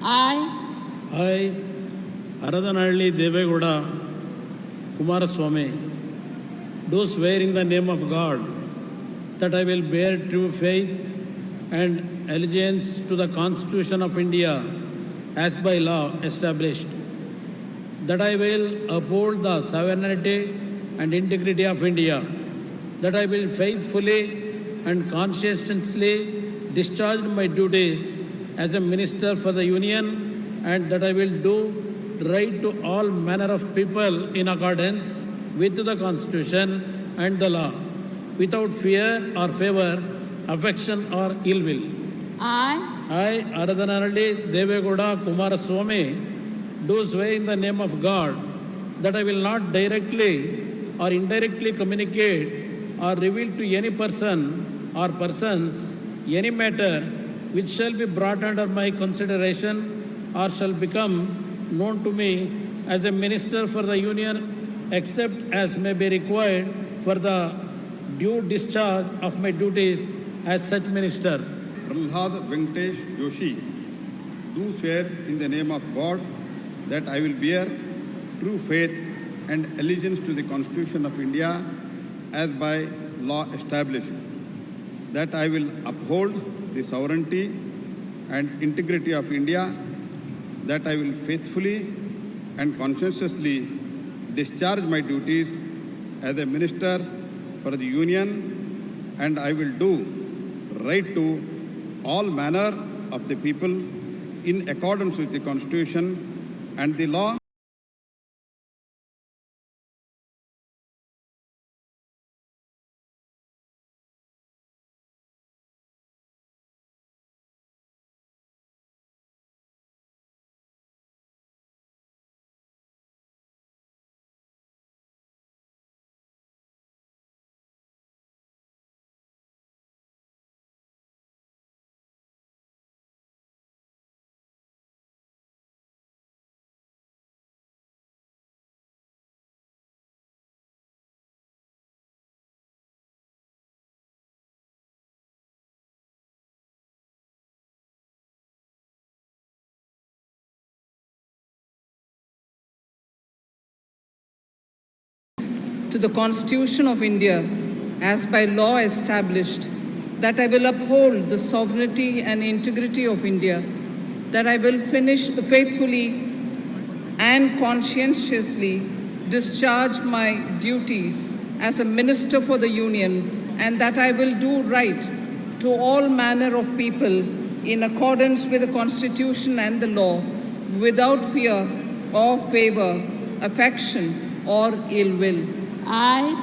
I, I, Aradhanalli Devegowda Kumaraswamy, do swear in the name of God that I will bear true faith and allegiance to the Constitution of India as by law established, that I will uphold the sovereignty and integrity of India, that I will faithfully and conscientiously discharge my duties as a minister for the Union, and that I will do right to all manner of people in accordance with the Constitution and the law, without fear or favor, affection or ill will. I, I, Aradhanaralli Devegowda Kumaraswamy, do swear in the name of God that I will not directly or indirectly communicate or reveal to any person or persons any matter which shall be brought under my consideration or shall become known to me as a minister for the Union, except as may be required for the due discharge of my duties as such minister. Prahlad Venkatesh Joshi, do swear in the name of God that I will bear true faith and allegiance to the Constitution of India as by law established, that I will uphold the sovereignty and integrity of India, that I will faithfully and conscientiously discharge my duties as a minister for the Union, and I will do right to all manner of the people in accordance with the Constitution and the law. To the Constitution of India as by law established, that I will uphold the sovereignty and integrity of India, that I will finish faithfully and conscientiously discharge my duties as a minister for the Union, and that I will do right to all manner of people in accordance with the Constitution and the law, without fear or favor, affection or ill will. I,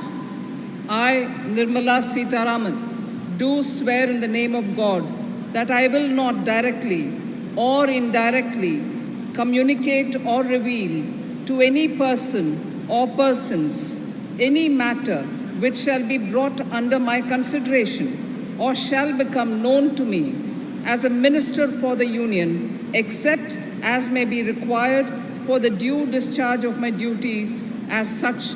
I, Nirmala Sitaraman, do swear in the name of God that I will not directly or indirectly communicate or reveal to any person or persons any matter which shall be brought under my consideration or shall become known to me as a minister for the Union, except as may be required for the due discharge of my duties as such